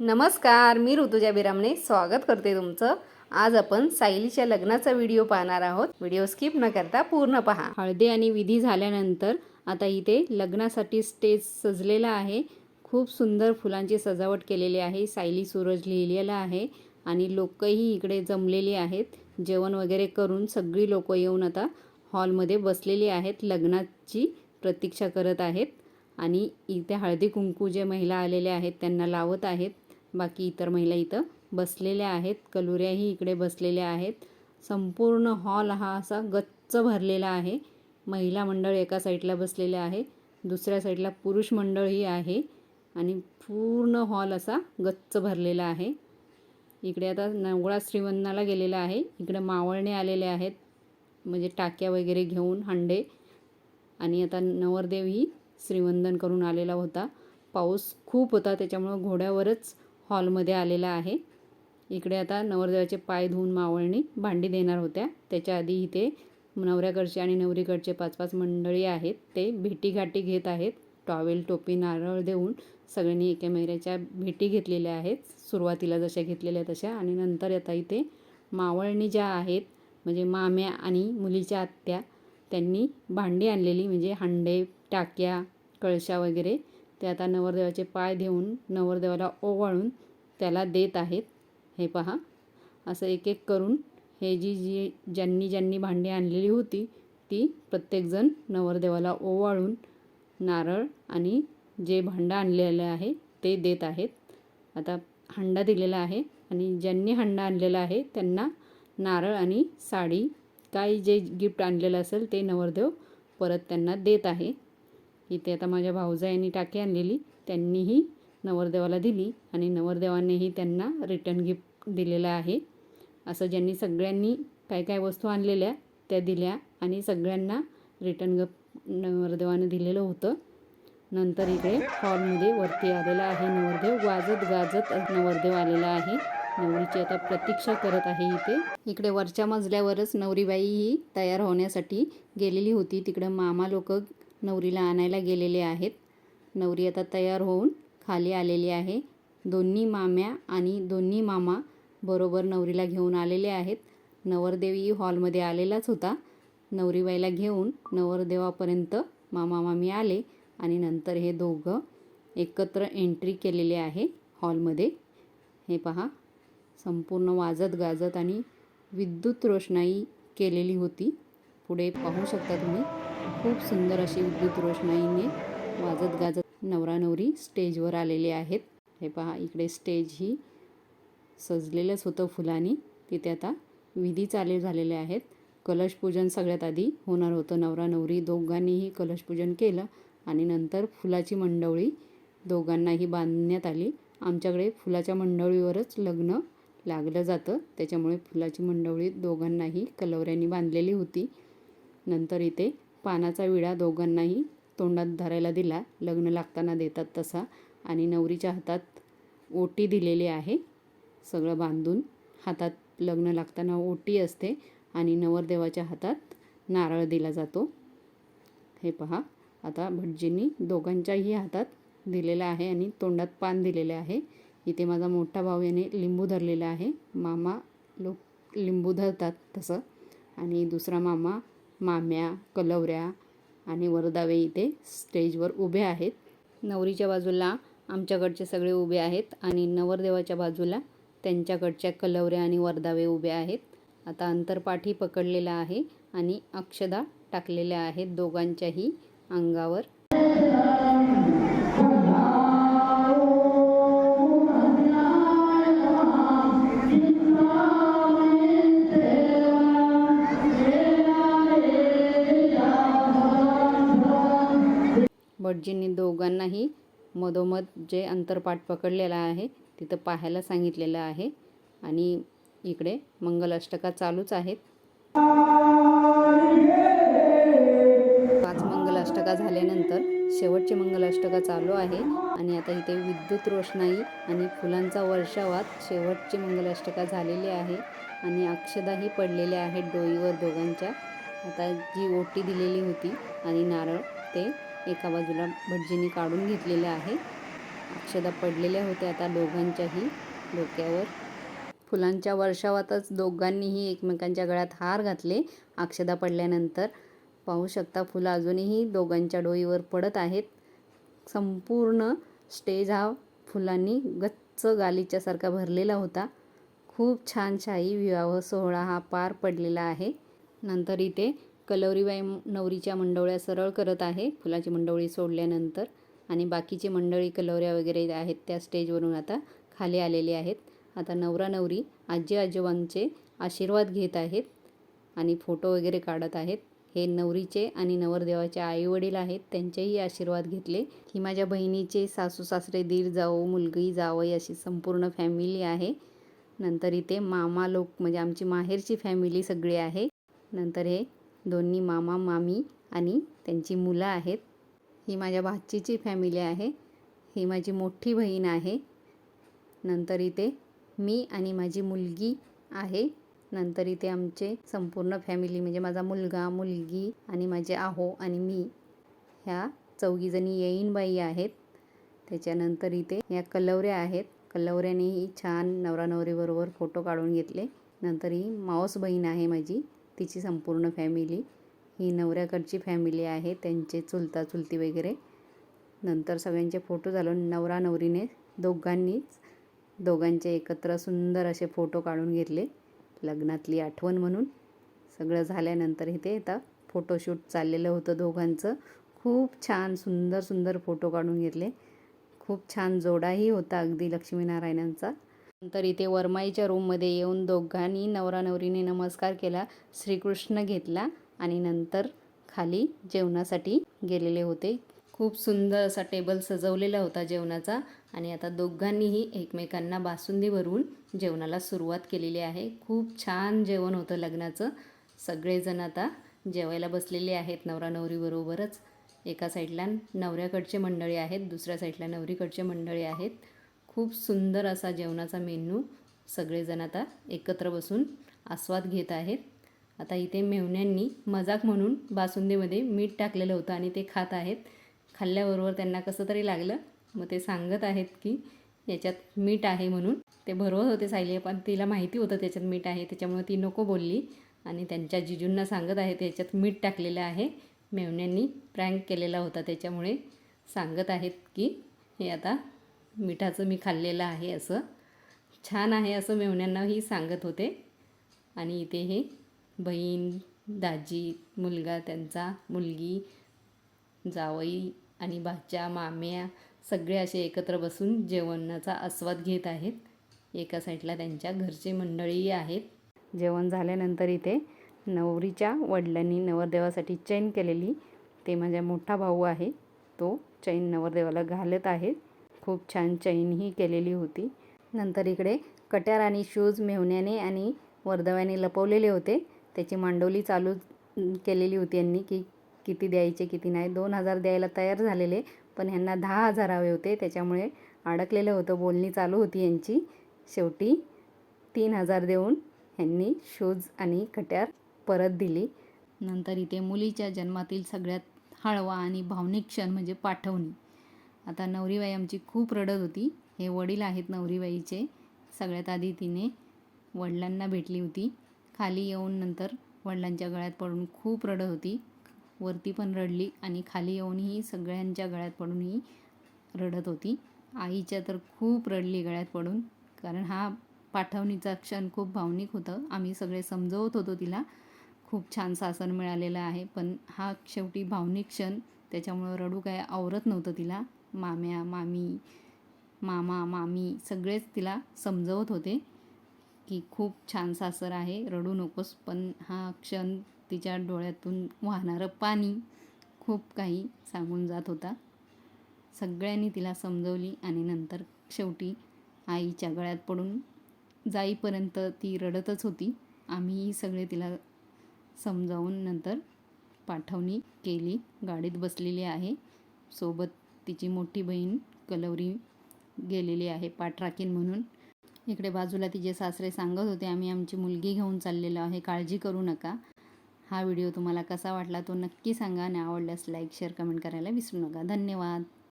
नमस्कार मी ऋतुजा बिरामणे स्वागत करते तुमचं. आज आपण सायलीच्या लग्नाचा व्हिडिओ पाहणार आहोत. व्हिडिओ स्किप न करता पूर्ण पहा. हळदी आणि विधी झाल्यानंतर आता इथे लग्नासाठी स्टेज सजलेला आहे. खूप सुंदर फुलांची सजावट केलेली आहे. सायली सूरज लिहिलेला आहे आणि लोकही इकडे जमलेली आहेत. जेवण वगैरे करून सगळी लोक येऊन आता हॉलमध्ये बसलेली आहेत. लग्नाची प्रतीक्षा करत आहेत. आणि इथे हळदी कुंकू जे महिला आलेल्या आहेत त्यांना लावत आहेत. बाकी इतर महिला इथं बसलेल्या आहेत. कलुऱ्याही इकडे बसलेल्या आहेत. संपूर्ण हॉल हा असा गच्च भरलेला आहे. महिला मंडळ एका साईडला बसलेले आहे. दुसऱ्या साईडला पुरुष मंडळही आहे. आणि पूर्ण हॉल असा गच्च भरलेला आहे. इकडे आता नवळा श्रीवंदनाला गेलेला आहे. इकडे मावळणे आलेले आहेत. म्हणजे टाक्या वगैरे घेऊन हंडे. आणि आता नवरदेवही श्रीवंदन करून आलेला होता. पाऊस खूप होता. त्याच्यामुळं घोड्यावरच हॉलमध्ये आलेला आहे. इकडे आता नवरदेवाचे पाय धुवून मावळणी भांडी देणार होत्या. त्याच्या आधी इथे नवऱ्याकडचे आणि नवरीकडचे पाच पाच मंडळी आहेत. ते भेटीगाठी घेत आहेत. टॉवेल टोपी नारळ देऊन सगळ्यांनी एकमेकाच्या भेटी घेतलेल्या आहेत. सुरुवातीला जशा घेतलेल्या तशा आणि नंतर आता इथे मावळणी ज्या आहेत म्हणजे माम्या आणि मुलीच्या आत्या त्यांनी भांडी आणलेली म्हणजे हांडे टाक्या कळशा वगैरे ते आता नवरदेवाचे पाय देऊन नवरदेवाला ओवाळून त्याला देत आहेत. हे पहा. असं एक एक करून हे जी जी ज्यांनी ज्यांनी भांडी आणलेली होती ती प्रत्येकजण नवरदेवाला ओवाळून नारळ आणि जे भांडं आणलेलं आहे ते देत आहेत. आता हंडा दिलेला आहे आणि ज्यांनी हंडा आणलेला आहे त्यांना नारळ आणि साडी काही जे गिफ्ट आणलेलं असेल ते नवरदेव परत त्यांना देत आहे. इथे आता माझ्या भाऊजा यांनी टाकी आणलेली. त्यांनीही नवरदेवाला दिली आणि नवरदेवानेही त्यांना रिटर्न गिफ्ट दिलेलं आहे. असं ज्यांनी सगळ्यांनी काय काय वस्तू आणलेल्या त्या दिल्या आणि सगळ्यांना रिटर्न गिफ्ट नवरदेवाने दिलेलं होतं. नंतर इकडे हॉलमध्ये वरती आलेला आहे नवरदेव. वाजत गाजत नवरदेव आलेला आहे. नवरीची आता प्रतीक्षा करत आहे इथे. इकडे वरच्या मजल्यावरच नवरीबाई ही तयार होण्यासाठी गेलेली होती. तिकडं मामा लोक नवरीला आणायला गेलेले आहेत. नवरी आता तयार होऊन खाली आलेली आहे. दोन्ही माम्या आणि दोन्ही मामा बरोबर नवरीला घेऊन आलेले आहेत. नवरदेवी हॉलमध्ये आलेलाच होता. नवरीबाईला घेऊन नवरदेवापर्यंत मामा मामी आले आणि नंतर हे दोघं एकत्र एंट्री केलेले आहे हॉलमध्ये. हे पहा संपूर्ण वाजत गाजत आणि विद्युत रोषणाई केलेली होती. पुढे पाहू शकता तुम्ही. खूप सुंदर अशी विद्युत रोषणाईने वाजत गाजत नवरा नवरी स्टेजवर आलेले आहेत. हे पहा इकडे स्टेज ही सजलेलंच होतं फुलांनी. तिथे आता विधी चालू झालेले आहेत. कलशपूजन सगळ्यात आधी होणार होतं. नवरा नवरी दोघांनीही कलशपूजन केलं आणि नंतर फुलाची मंडवळी दोघांनाही बांधण्यात आली. आमच्याकडे फुलाच्या मंडवळीवरच लग्न लागलं जातं. त्याच्यामुळे फुलाची मंडवळी दोघांनाही कलवऱ्यांनी बांधलेली होती. नंतर इथे पानाचा विडा दोघांनाही तोंडात धरायला दिला. लग्न लागताना देतात तसा आणि नवरीच्या हातात ओटी दिलेली आहे. सगळं बांधून हातात लग्न लागताना ओटी असते आणि नवरदेवाच्या हातात नारळ दिला जातो. हे पहा आता भटजींनी दोघांच्याही हातात दिलेला आहे आणि तोंडात पान दिलेले आहे. इथे माझा मोठा भाऊ याने लिंबू धरलेला आहे. मामा लोक लिंबू धरतात तसं. आणि दुसरा मामा माम्या कलवऱ्या आणि वरदावे इथे स्टेजवर उभे आहेत. नवरीच्या बाजूला आमच्याकडचे सगळे उभे आहेत आणि नवरदेवाच्या बाजूला त्यांच्याकडच्या कलवऱ्या आणि वरदावे उभे आहेत. आता अंतरपाठी पकडलेला आहे आणि अक्षदा टाकलेल्या आहेत दोघांच्याही अंगावर. भटजींनी दोघांनाही मधोमध जे अंतरपाठ पकडलेला आहे तिथं पाहायला सांगितलेलं आहे. आणि इकडे मंगलाष्टका चालूच आहेत. पाच मंगलाष्टका झाल्यानंतर शेवटची मंगलाष्टका चालू आहे. आणि आता इथे विद्युत रोषणाई आणि फुलांचा वर्षावात शेवटची मंगलाष्टका झालेली आहे. आणि अक्षदाही पडलेल्या आहेत डोईवर दोघांच्या. आता जी ओटी दिलेली होती आणि नारळ ते एका बाजूला भटजींनी काढून घेतलेलं आहे अक्षदा पडलेल्या होत्या आता दोघांच्याही डोक्यावर. फुलांच्या वर्षावातच दोघांनीही एकमेकांच्या गळ्यात हार घातले. अक्षदा पडल्यानंतर पाहू शकता फुलं अजूनही दोघांच्या डोईवर पडत आहेत. संपूर्ण स्टेज हा फुलांनी गच्च गालीच्यासारखा भरलेला होता. खूप छान शाही विवाह सोहळा हा पार पडलेला आहे. नंतर इथे कलवरीबाई नवरीच्या मंडवळ्या सरळ करत आहे. फुलाची मंडवळी सोडल्यानंतर आणि बाकीची मंडळी कलवऱ्या वगैरे आहेत त्या स्टेजवरून आता खाली आलेले आहेत. आता नवरा नवरी आजी आजोबांचे आशीर्वाद घेत आहेत आणि फोटो वगैरे काढत आहेत. हे नवरीचे आणि नवरदेवाचे आईवडील आहेत त्यांचेही आशीर्वाद घेतले. ही माझ्या बहिणीचे सासू सासरे दीर जाऊ मुलगी जावई अशी संपूर्ण फॅमिली आहे. नंतर इथे मामा लोक म्हणजे आमची माहेरची फॅमिली सगळी आहे. नंतर हे दोन्ही मामा मामी आणि त्यांची मुलं आहेत. ही माझ्या भाचीची फॅमिली आहे. ही माझी मोठी बहीण आहे. नंतर इथे मी आणि माझी मुलगी आहे. नंतर इथे आमचे संपूर्ण फॅमिली म्हणजे माझा मुलगा मुलगी आणि माझे आहो आणि मी. ह्या चौघीजणी येईनबाई आहेत. त्याच्यानंतर इथे या कलवऱ्या आहेत. कलवऱ्यानेही छान नवरा नवरीबरोबर फोटो काढून घेतले. नंतर ही मावस बहीण आहे माझी. तिची संपूर्ण फॅमिली ही नवऱ्याकडची फॅमिली आहे त्यांचे चुलता चुलती वगैरे. नंतर सगळ्यांचे फोटो झालो नवरा नवरीने दोघांनीच दोघांचे एकत्र सुंदर असे फोटो काढून घेतले. लग्नातली आठवण म्हणून. सगळं झाल्यानंतर इथे आता फोटोशूट चाललेलं होतं दोघांचं. खूप छान सुंदर सुंदर फोटो काढून घेतले. खूप छान जोडाही होता अगदी लक्ष्मीनारायणांचा. नंतर इथे वरमाईच्या रूममध्ये येऊन दोघांनी नवरा नवरीने नमस्कार केला श्रीकृष्ण घेतला आणि नंतर खाली जेवणासाठी गेलेले होते. खूप सुंदर असा टेबल सजवलेला होता जेवणाचा आणि आता दोघांनीही एकमेकांना बासुंदी भरवून जेवणाला सुरुवात केलेली आहे. खूप छान जेवण होतं लग्नाचं. सगळेजण आता जेवायला बसलेले आहेत नवरा नवरीबरोबरच एका साईडला नवऱ्याकडचे मंडळी आहेत दुसऱ्या साईडला नवरीकडचे मंडळी आहेत. खूप सुंदर असा जेवणाचा मेन्यू सगळेजण आता एकत्र बसून आस्वाद घेत आहेत. आता इथे मेवण्यांनी मजाक म्हणून बासुंदीमध्ये मीठ टाकलेलं होतं आणि ते खात आहेत. खाल्ल्याबरोबर त्यांना कसं तरी लागलं. मग ते सांगत आहेत की याच्यात मीठ आहे म्हणून. ते भरवत होते सायली पण तिला माहिती होतं त्याच्यात मीठ आहे त्याच्यामुळे ती नको बोलली. आणि त्यांच्या जिजूंना सांगत आहे त्याच्यात मीठ टाकलेलं आहे. मेवण्यांनी प्रँक केलेला होता त्याच्यामुळे सांगत आहेत की हे आता मिठाचं मी खाल्लेलं आहे असं. छान आहे असं मेवण्यांनाही सांगत होते. आणि इथे हे बहीण दाजी मुलगा त्यांचा मुलगी जावई आणि भाच्या माम्या सगळे असे एकत्र बसून जेवणाचा आस्वाद घेत आहेत. एका साईडला त्यांच्या घरचे मंडळीही आहेत. जेवण झाल्यानंतर इथे नवरीच्या वडिलांनी नवरदेवासाठी चैन केलेली. ते माझा मोठा भाऊ आहे. तो चैन नवरदेवाला घालत आहे. खूप छान चैनही केलेली होती. नंतर इकडे कट्यार आणि शूज मेवण्याने आणि वर्धव्याने लपवलेले होते. त्याची मांडवली चालू केलेली होती यांनी की किती द्यायचे किती नाही. दोन हजार द्यायला तयार झालेले पण ह्यांना दहा हजार हवे होते. त्याच्यामुळे अडकलेलं होतं. बोलणी चालू होती यांची. शेवटी तीन हजार देऊन ह्यांनी शूज आणि कट्यार परत दिली. नंतर इथे मुलीच्या जन्मातील सगळ्यात हळवा आणि भावनिक क्षण म्हणजे पाठवणी. आता नवरीबाई आमची खूप रडत होती. हे वडील आहेत नवरीबाईचे. सगळ्यात आधी तिने वडिलांना भेटली होती. खाली येऊन नंतर वडिलांच्या गळ्यात पडून खूप रडत होती. वरती पण रडली आणि खाली येऊनही सगळ्यांच्या गळ्यात पडूनही रडत होती. आईच्या तर खूप रडली गळ्यात पडून. कारण हा पाठवणीचा क्षण खूप भावनिक होतं. आम्ही सगळे समजवत होतो तिला. खूप छान सासन मिळालेलं आहे. पण हा शेवटी भावनिक क्षण. त्याच्यामुळं रडू काय आवरत नव्हतं तिला. माम्या मामी मामा मामी सगळेच तिला समजवत होते की खूप छान सासर आहे रडू नकोस पण हा क्षण तिच्या डोळ्यातून वाहणारं पाणी खूप काही सांगून जात होता. सगळ्यांनी तिला समजवली आणि नंतर शेवटी आईच्या गळ्यात पडून जाईपर्यंत ती रडतच होती. आम्हीही सगळे तिला समजावून नंतर पाठवणी केली. गाडीत बसलेली आहे. सोबत तिची मोठी बहीण कलवरी गेलेली आहे पाठराखीन म्हणून. इकडे बाजूला तिचे सासरे सांगत होते आम्ही आमची मुलगी घेऊन चाललेलो आहे काळजी करू नका. हा व्हिडिओ तुम्हाला कसा वाटला तो नक्की सांगा आणि आवडल्यास लाईक शेअर कमेंट करायला विसरू नका. धन्यवाद.